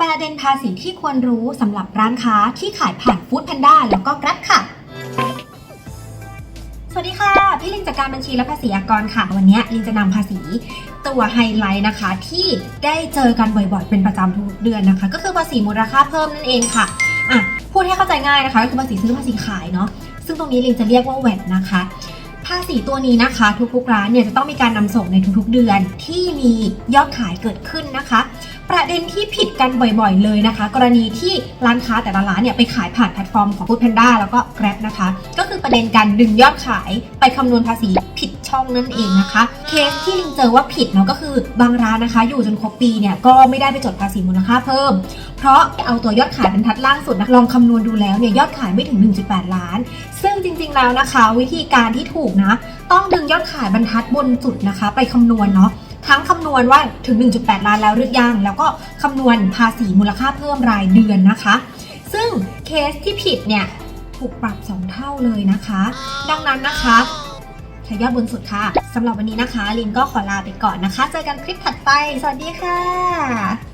ประเด็นภาษีที่ควรรู้สำหรับร้านค้าที่ขายผ่านฟู้ดแพนด้าแล้วก็กรับค่ะ สวัสดีค่ะ พี่ลิงจากการบัญชีและภาษีอากรค่ะ วันนี้ลิงจะนำภาษีตัวไฮไลท์นะคะ ที่ได้เจอกันบ่อยๆ เป็นประจำทุกเดือนนะคะ ก็คือภาษีมูลค่าเพิ่มนั่นเองค่ะอะ พูดให้เข้าใจง่ายนะคะก็คือภาษีซื้อภาษีขายเนาะซึ่งตรงนี้ลิงจะเรียกว่าแวดนะคะภาษีตัวนี้นะคะ ทุกๆร้านเนี่ยจะต้องมีการนำส่งในทุกๆเดือนที่มียอดขายเกิดขึ้นนะคะ ประเด็นที่ผิดกันบ่อยๆ เลยนะคะ กรณีที่ร้านค้าแต่ละร้านเนี่ยไปขายผ่านแพลตฟอร์มของ Foodpanda แล้วก็ Grab นะคะ ก็คือประเด็นการดึงยอดขายไปคำนวณภาษีผิดช่องนั่นเองนะคะ เคสที่ลิงเจอว่าผิดเนาะก็คือบางร้านนะคะ อยู่จนครบปีเนี่ยก็ไม่ได้ไปจดภาษีมูลค่าเพิ่ม เพราะเอาตัวยอดขายบรรทัดล่างสุดนะลองคำนวณดูแล้วเนี่ยยอดขายไม่ถึง 1.8 ล้าน ซึ่งจริงๆแล้วนะคะ วิธีการที่ถูกนะ ต้องดึงยอดขายบรรทัดบนสุดนะคะ ไปคำนวณเนาะ ทั้งคำนวณว่าถึง 1.8 ล้านแล้วหรือยัง แล้วก็คำนวณภาษีมูลค่าเพิ่มรายเดือนนะคะ ซึ่งเคสที่ผิดเนี่ยถูกปรับ 2 เท่าเลยนะคะ ดังนั้นนะคะใช้ยอดบนสุดค่ะสำหรับวันนี้นะคะ ลินก็ขอลาไปก่อนนะคะ เจอกันคลิปถัดไป สวัสดีค่ะ